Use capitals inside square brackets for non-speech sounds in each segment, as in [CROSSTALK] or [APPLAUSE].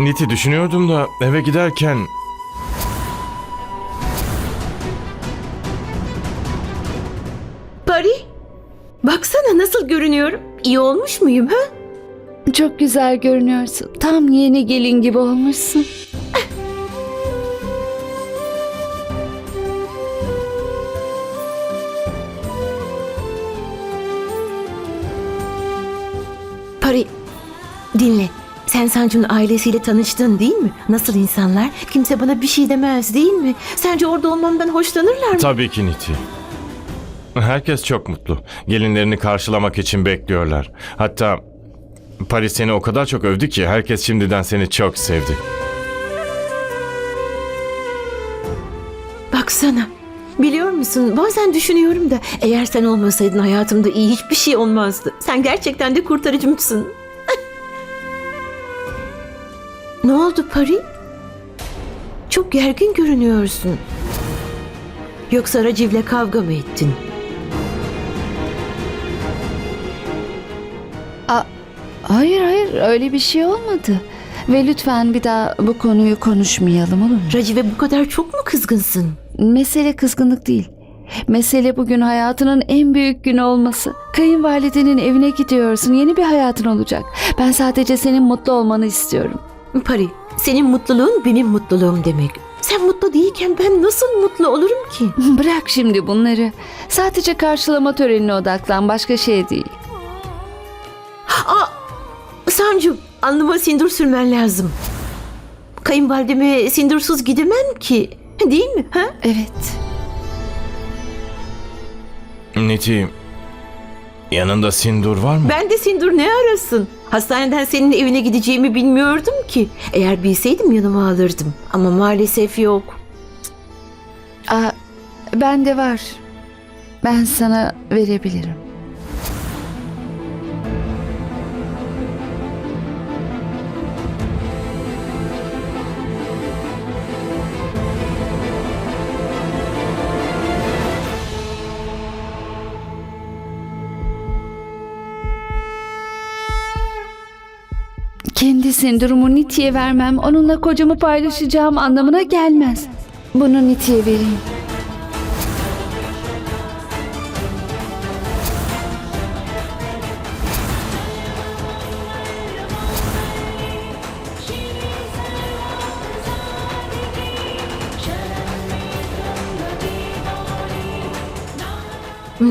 Niti düşünüyordum da eve giderken Pari, baksana nasıl görünüyorum. İyi olmuş muyum ha? Çok güzel görünüyorsun. Tam yeni gelin gibi olmuşsun. Sen Sancu'nun ailesiyle tanıştın değil mi? Nasıl insanlar? Kimse bana bir şey demez değil mi? Sence orada olmamdan hoşlanırlar mı? tabii ki Niti. Herkes çok mutlu. Gelinlerini karşılamak için bekliyorlar. Hatta Paris seni o kadar çok övdü ki herkes şimdiden seni çok sevdi. Baksana. Biliyor musun bazen düşünüyorum da eğer sen olmasaydın hayatımda iyi hiçbir şey olmazdı. Sen gerçekten de kurtarıcımsın. Ne oldu Pari? Çok gergin görünüyorsun. Yoksa Raciv'le kavga mı ettin? Hayır hayır öyle bir şey olmadı. Ve lütfen bir daha bu konuyu konuşmayalım olur mu? Raciv'e bu kadar çok mu kızgınsın? Mesele kızgınlık değil. Mesele bugün hayatının en büyük günü olması. Kayınvalidenin evine gidiyorsun. Yeni bir hayatın olacak. Ben sadece senin mutlu olmanı istiyorum. Pari, senin mutluluğun benim mutluluğum demek. Sen mutlu değilken ben nasıl mutlu olurum ki? [LAUGHS] Bırak şimdi bunları. Sadece karşılama törenine odaklan. Başka şey değil. Aa, Sancu, alnıma sindur sürmen lazım. Kayınvalideme sindursuz gidemem ki. Değil mi? Ha? Evet. Niti, yanında sindur var mı? Ben de sindur ne arasın? Hastaneden senin evine gideceğimi bilmiyordum ki. Eğer bilseydim yanıma alırdım. Ama maalesef yok. Aa, bende var. Ben sana verebilirim. Kendi sindurumu Niti'ye vermem, onunla kocamı paylaşacağım anlamına gelmez. Bunu Niti'ye vereyim.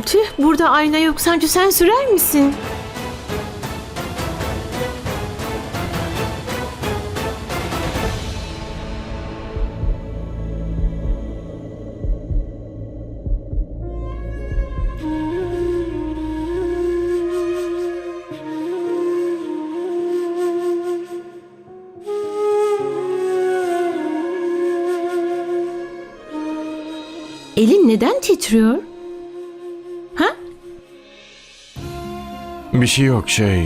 Tüh, burada ayna yok. Sancu sen sürer misin? Elin neden titriyor? Ha? Bir şey yok şey.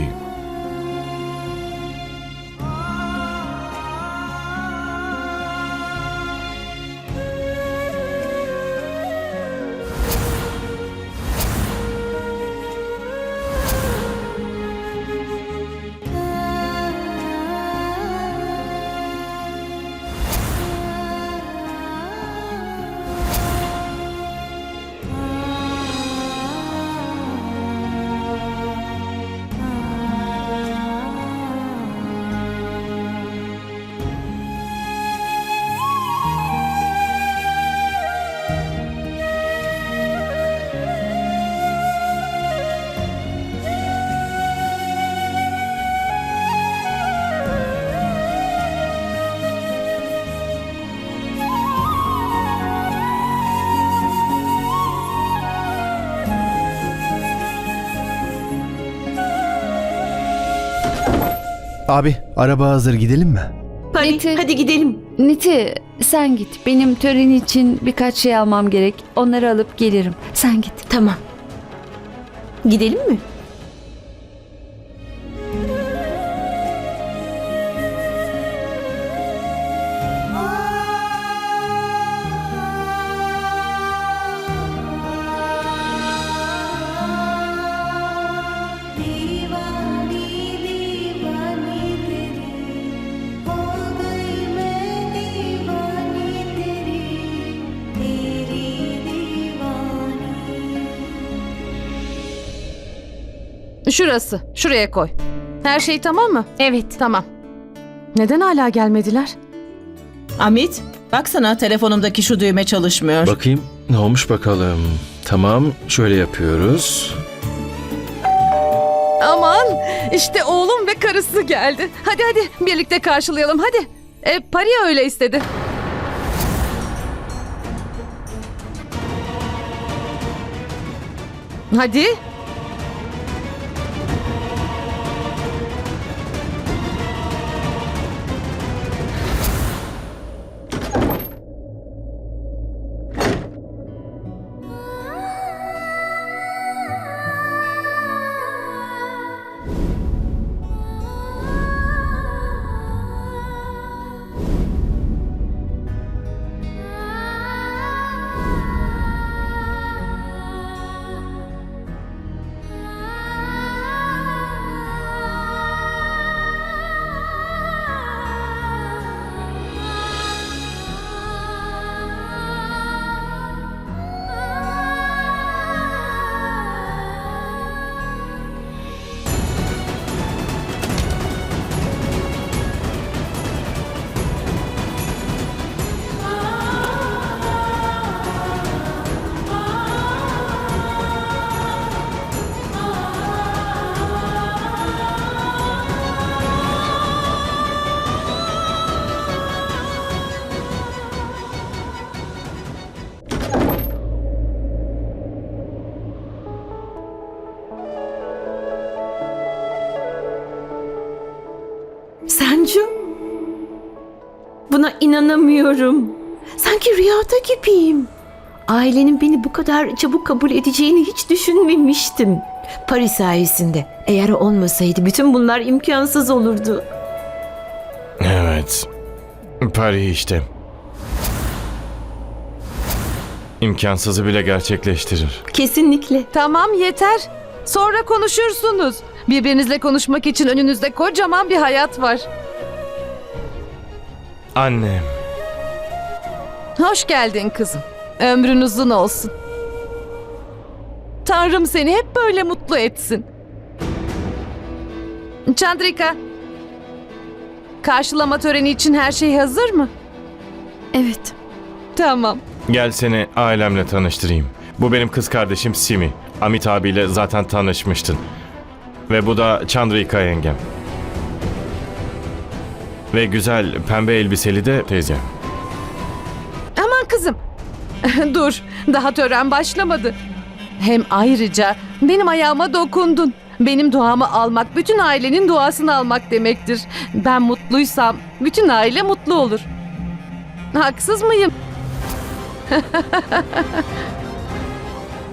Abi araba hazır gidelim mi? Pari, Niti. hadi gidelim. Niti sen git. Benim tören için birkaç şey almam gerek. Onları alıp gelirim. Sen git. Tamam. Gidelim mi? Şurası. Şuraya koy. Her şey tamam mı? Evet. Tamam. Neden hala gelmediler? Amit, baksana telefonumdaki şu düğme çalışmıyor. Bakayım ne olmuş bakalım. Tamam şöyle yapıyoruz. Aman işte oğlum ve karısı geldi. Hadi hadi birlikte karşılayalım hadi. E, Pari öyle istedi. Hadi. İnanamıyorum. Sanki rüyada gibiyim. Ailenin beni bu kadar çabuk kabul edeceğini hiç düşünmemiştim. Paris sayesinde. Eğer olmasaydı bütün bunlar imkansız olurdu. Evet. Paris işte. İmkansızı bile gerçekleştirir. Kesinlikle. Tamam yeter. Sonra konuşursunuz. Birbirinizle konuşmak için önünüzde kocaman bir hayat var. Annem. Hoş geldin kızım. Ömrün uzun olsun. Tanrım seni hep böyle mutlu etsin. Chandrika. Karşılama töreni için her şey hazır mı? Evet. Tamam. Gel seni ailemle tanıştırayım. Bu benim kız kardeşim Simi. Amit abiyle zaten tanışmıştın. Ve bu da Chandrika yengem. Ve güzel pembe elbiseli de teyzem. Aman kızım. [LAUGHS] Dur, daha tören başlamadı. Hem ayrıca benim ayağıma dokundun. Benim duamı almak, bütün ailenin duasını almak demektir. Ben mutluysam bütün aile mutlu olur. Haksız mıyım? [LAUGHS]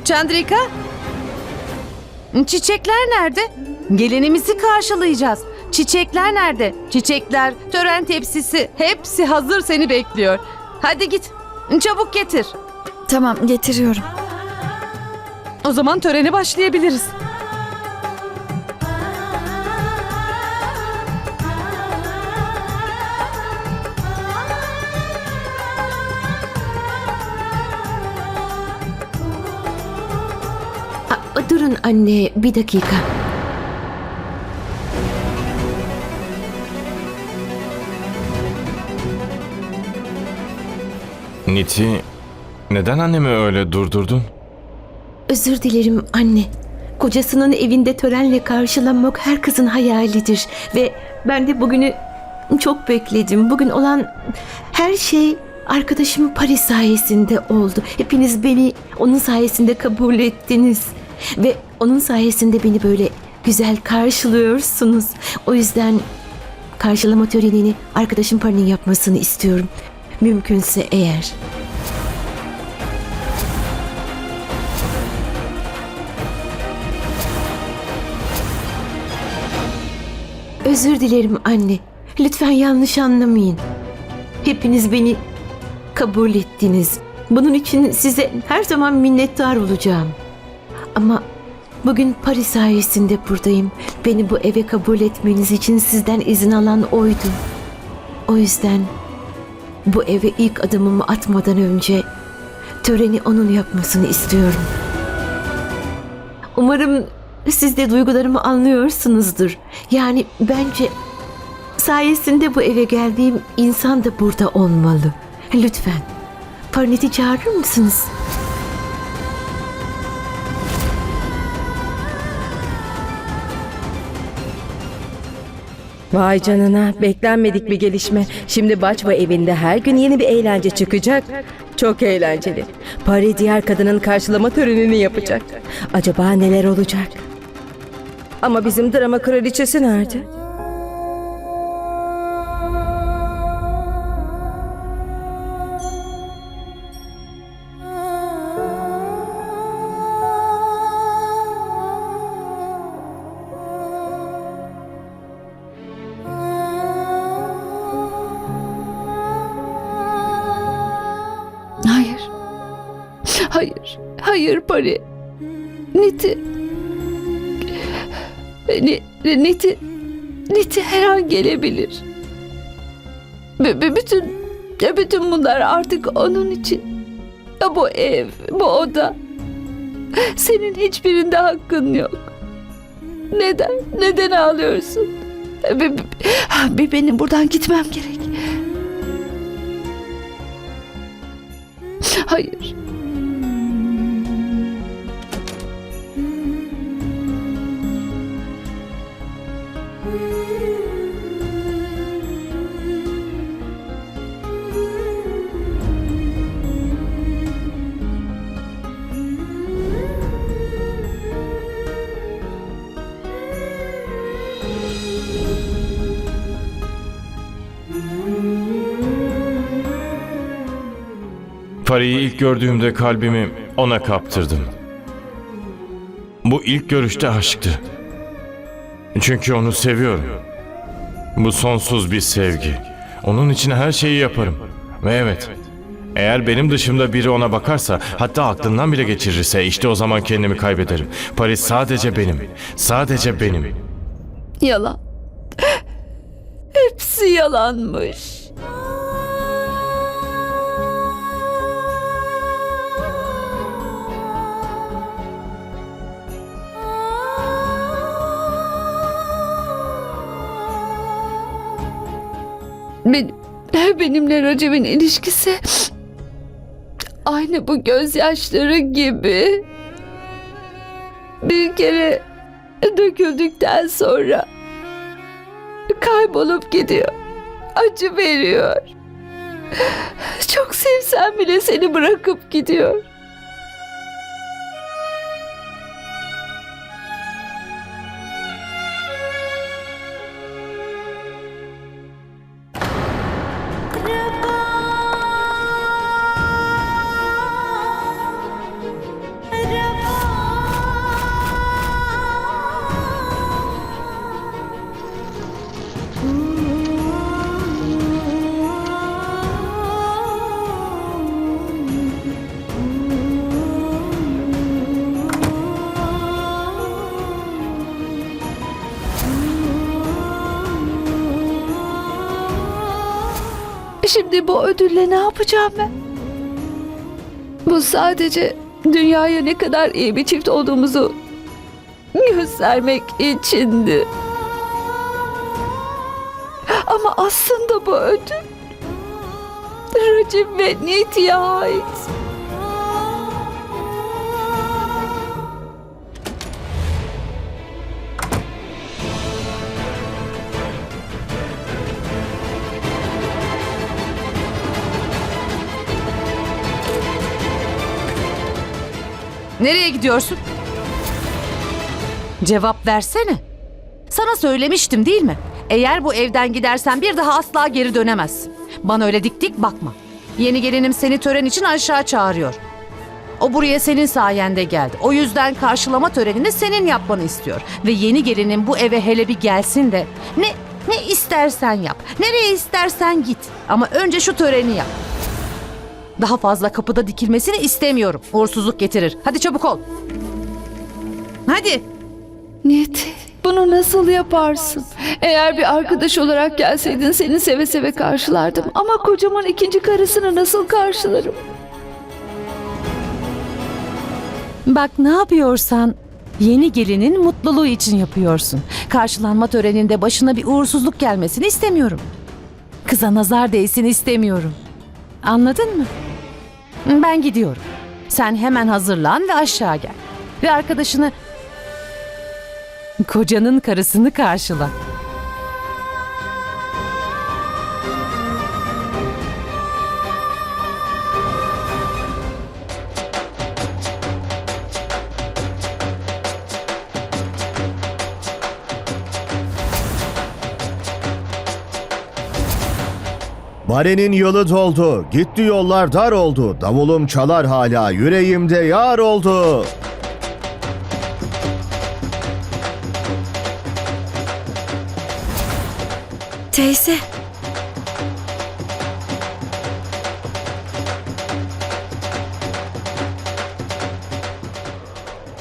Chandrika? Çiçekler nerede? Gelinimizi karşılayacağız. Çiçekler nerede? Çiçekler, tören tepsisi hepsi hazır seni bekliyor. Hadi git. Çabuk getir. Tamam getiriyorum. O zaman törene başlayabiliriz. Durun anne bir dakika. Niti, neden annemi öyle durdurdun? Özür dilerim anne. Kocasının evinde törenle karşılanmak her kızın hayalidir. Ve ben de bugünü çok bekledim. Bugün olan her şey arkadaşım Paris sayesinde oldu. Hepiniz beni onun sayesinde kabul ettiniz. Ve onun sayesinde beni böyle güzel karşılıyorsunuz. O yüzden karşılama törenini arkadaşım Paris'in yapmasını istiyorum. Mümkünse eğer. Özür dilerim anne. Lütfen yanlış anlamayın. Hepiniz beni kabul ettiniz. Bunun için size her zaman minnettar olacağım. Ama bugün Paris sayesinde buradayım. Beni bu eve kabul etmeniz için sizden izin alan oydu. O yüzden bu eve ilk adımımı atmadan önce töreni onun yapmasını istiyorum. Umarım siz de duygularımı anlıyorsunuzdur. Yani bence sayesinde bu eve geldiğim insan da burada olmalı. Lütfen. Parnet'i çağırır mısınız? Vay canına beklenmedik bir gelişme. Şimdi Baçva evinde her gün yeni bir eğlence çıkacak. Çok eğlenceli. Pari diğer kadının karşılama törenini yapacak. Acaba neler olacak? Ama bizim drama kraliçesi nerede? Ni, Niti. Niti her an gelebilir. B- bütün bütün bunlar artık onun için. Ya Bu ev, bu oda. Senin hiçbirinde hakkın yok. Neden? Neden ağlıyorsun? Bir, bir benim buradan gitmem gerek. Hayır. Pari'yi ilk gördüğümde kalbimi ona kaptırdım. Bu ilk görüşte aşktı. Çünkü onu seviyorum. Bu sonsuz bir sevgi. Onun için her şeyi yaparım. Ve evet, eğer benim dışımda biri ona bakarsa, hatta aklından bile geçirirse işte o zaman kendimi kaybederim. Paris sadece benim. Sadece benim. Yalan. Hepsi yalanmış. Ben, benimle Recep'in ilişkisi aynı bu gözyaşları gibi. Bir kere döküldükten sonra kaybolup gidiyor. Acı veriyor. Çok sevsem bile seni bırakıp gidiyor. Şimdi bu ödülle ne yapacağım ben? Bu sadece dünyaya ne kadar iyi bir çift olduğumuzu göstermek içindi. Ama aslında bu ödül Racim ve Niti'ye ait. Nereye gidiyorsun? Cevap versene. Sana söylemiştim değil mi? Eğer bu evden gidersen bir daha asla geri dönemezsin. Bana öyle dik dik bakma. Yeni gelinim seni tören için aşağı çağırıyor. O buraya senin sayende geldi. O yüzden karşılama törenini senin yapmanı istiyor. Ve yeni gelinin bu eve hele bir gelsin de ne ne istersen yap. Nereye istersen git. Ama önce şu töreni yap. Daha fazla kapıda dikilmesini istemiyorum. Uğursuzluk getirir. Hadi çabuk ol. Hadi. Niyeti. Bunu nasıl yaparsın? Eğer bir arkadaş olarak gelseydin seni seve seve karşılardım. Ama kocaman ikinci karısını nasıl karşılarım? Bak ne yapıyorsan Yeni gelinin mutluluğu için yapıyorsun. Karşılanma töreninde başına bir uğursuzluk gelmesini istemiyorum. Kıza nazar değsin istemiyorum. Anladın mı? Ben gidiyorum. Sen hemen hazırlan ve aşağı gel. Ve arkadaşını kocanın karısını karşıla. Barenin yılı doldu, gitti yollar dar oldu, davulum çalar hala, yüreğimde yar oldu. Teyze.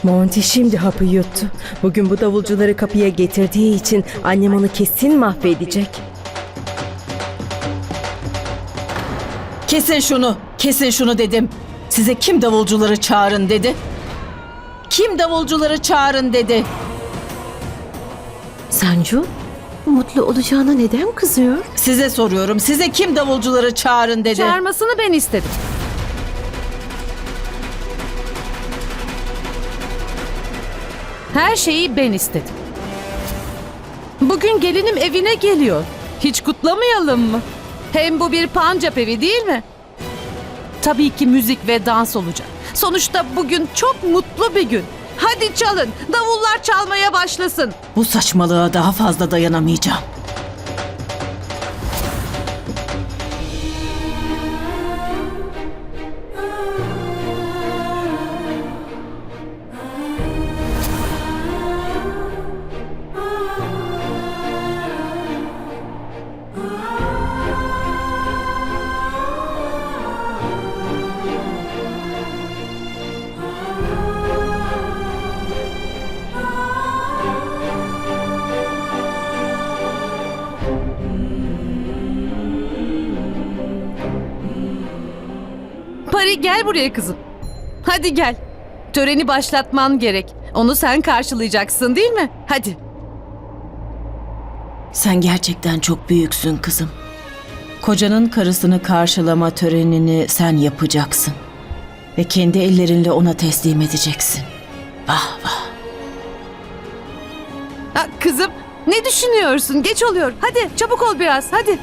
Monty şimdi hapı yuttu. Bugün bu davulcuları kapıya getirdiği için annem onu kesin mahvedecek. Kesin şunu, kesin şunu dedim. Size kim davulcuları çağırın dedi? Kim davulcuları çağırın dedi? Sancu, mutlu olacağına neden kızıyor? Size soruyorum. Size kim davulcuları çağırın dedi? Çağırmasını ben istedim. Her şeyi ben istedim. Bugün gelinim evine geliyor. Hiç kutlamayalım mı? Hem bu bir pancap evi değil mi? Tabii ki müzik ve dans olacak. Sonuçta bugün çok mutlu bir gün. Hadi çalın, davullar çalmaya başlasın. Bu saçmalığa daha fazla dayanamayacağım. Gel buraya kızım. Hadi gel. Töreni başlatman gerek. Onu sen karşılayacaksın değil mi? Hadi. Sen gerçekten çok büyüksün kızım. Kocanın karısını karşılama törenini sen yapacaksın. Ve kendi ellerinle ona teslim edeceksin. Vah vah. Ha, kızım ne düşünüyorsun? Geç oluyor. Hadi çabuk ol biraz. Hadi.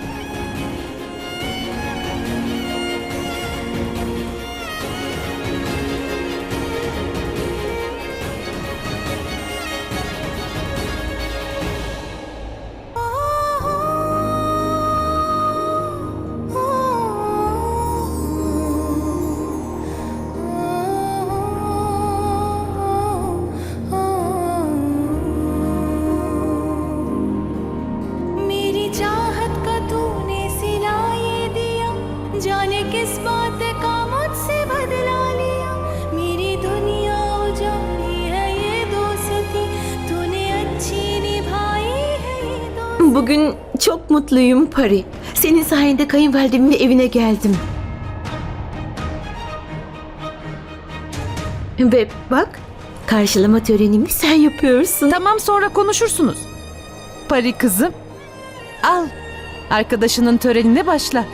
Pari. Senin sayende kayınvalidemin evine geldim. Ve bak, karşılama törenimi sen yapıyorsun. Tamam sonra konuşursunuz. Pari kızım, al. Arkadaşının törenine başla.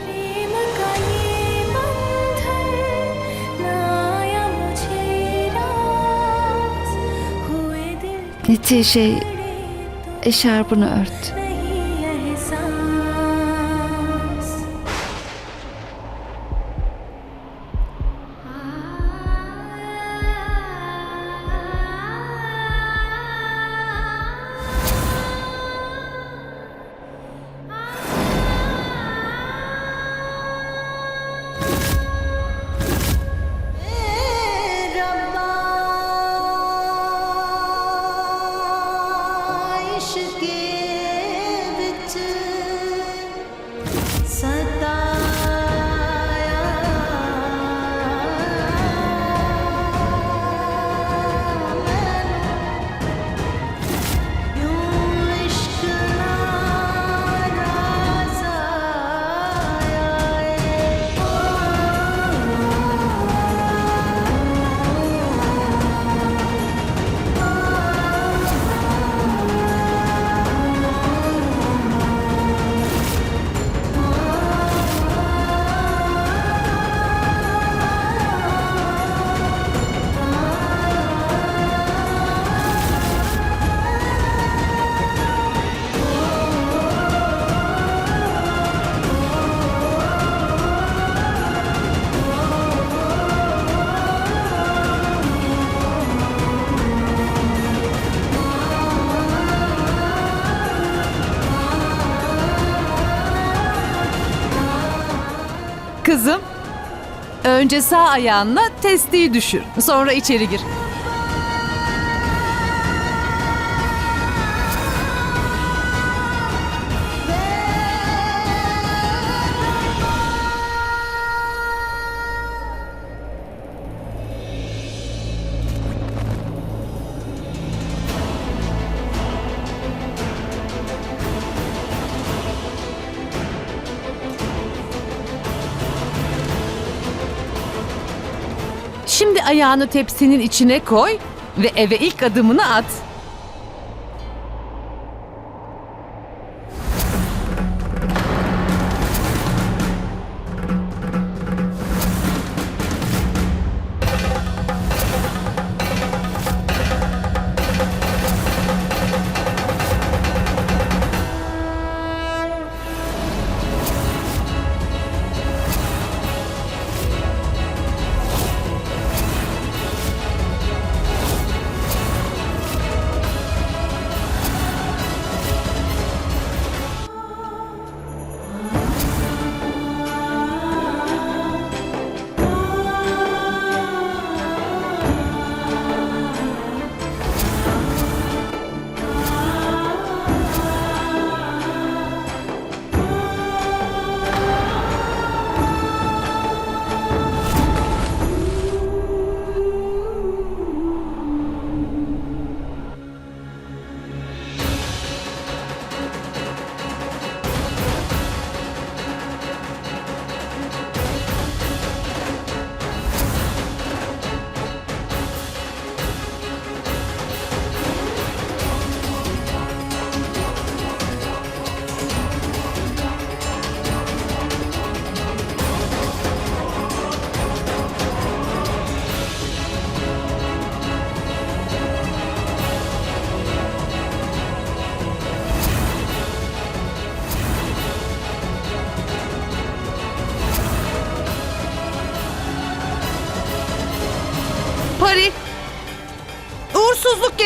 Niti şey, eşarbını ört. Önce sağ ayağınla testiyi düşür. Sonra içeri gir. Şimdi ayağını tepsinin içine koy ve eve ilk adımını at.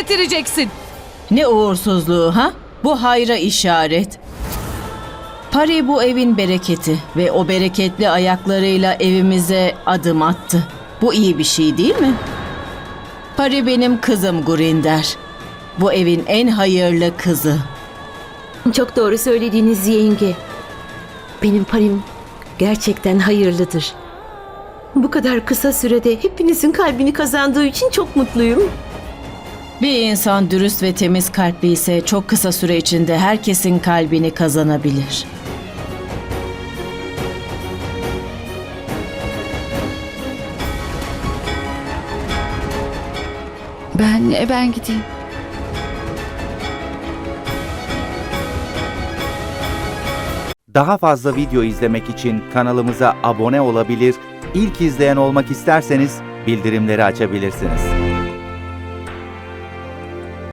Getireceksin. Ne uğursuzluğu ha? Bu hayra işaret. Pari bu evin bereketi ve o bereketli ayaklarıyla evimize adım attı. Bu iyi bir şey değil mi? Pari benim kızım Gurinder. Bu evin en hayırlı kızı. Çok doğru söylediğiniz yenge. Benim parim gerçekten hayırlıdır. Bu kadar kısa sürede hepinizin kalbini kazandığı için çok mutluyum. Bir insan dürüst ve temiz kalpli ise çok kısa süre içinde herkesin kalbini kazanabilir. Ben ben gideyim. Daha fazla video izlemek için kanalımıza abone olabilir, ilk izleyen olmak isterseniz bildirimleri açabilirsiniz.